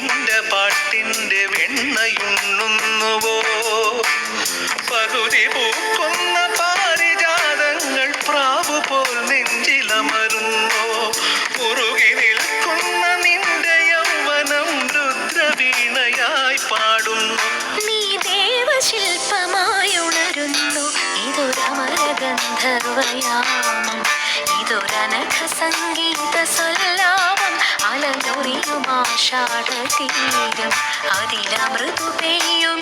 നിന്റെ പാട്ടിന്റെ വെണ്ണയുണ്ണുന്നുവോ? പകുതി പൂക്കുന്ന പാരിജാതങ്ങൾ പ്രാവ് പോൽ നെഞ്ചിലമരുന്നോ? മുറുകി നിൽക്കുന്ന നിന്റെ യൗവനം രുദ്രവീണയായി പാടുന്നു. നീ ദേവശില്പമായി ഉണരുന്നു ഇതൊരു ഗന്ധർവയാമം ഇതൊരനഖ സംഗീത അലനൊറിയും ആഷാഢതീരം അതിലമൃതു പെയ്യും